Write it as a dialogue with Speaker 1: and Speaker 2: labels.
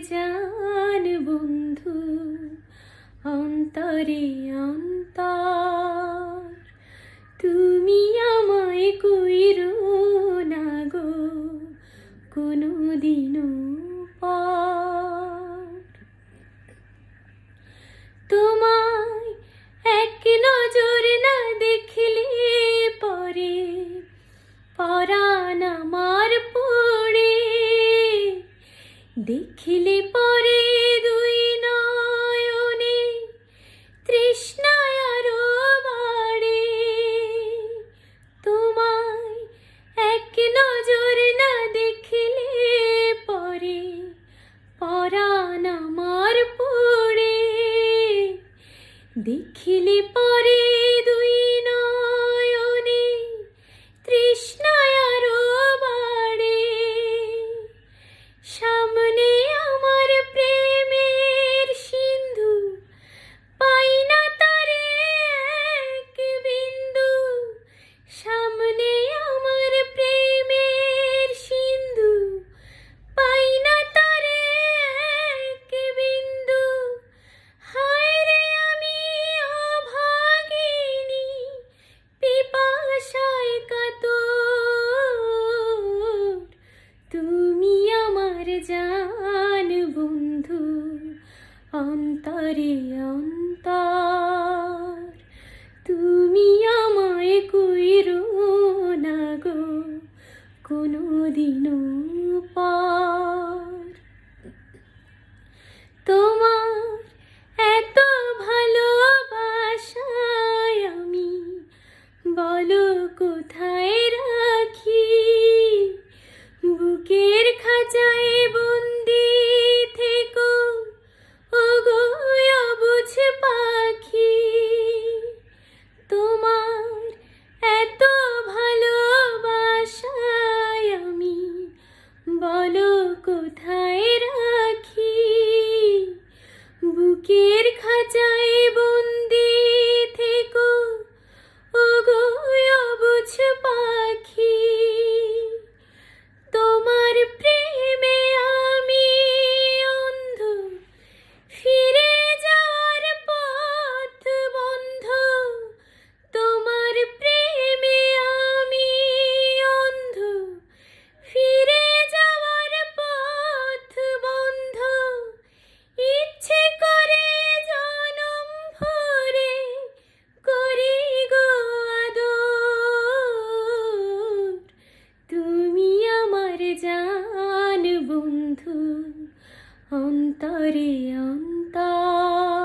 Speaker 1: জান বন্ধু, অন্তরে অন্তর। তুমি আমায় কইর না গো কোনো দিন তোমায় এক নজর না পরে, পরাণ আমার দেখিলে পরে দুই নয়নে তৃষ্ণায় আরও বাড়ে। তোমায় এক নজর না দেখলে পরে পরাণ আমার পড়ে। দেখিলে পরে দুই নয়নে তৃষ্ণায় জান বন্ধু অন্তরে অন্তর। তুমি আমায় কইরো না গো কোনো দিনও পর। তোমার এত ভালোবাসায় আমি বলো কোথায় রাখি? বুকের খাঁচায় বুকের খাঁচায় বন্দি। অন্তরে অন্তর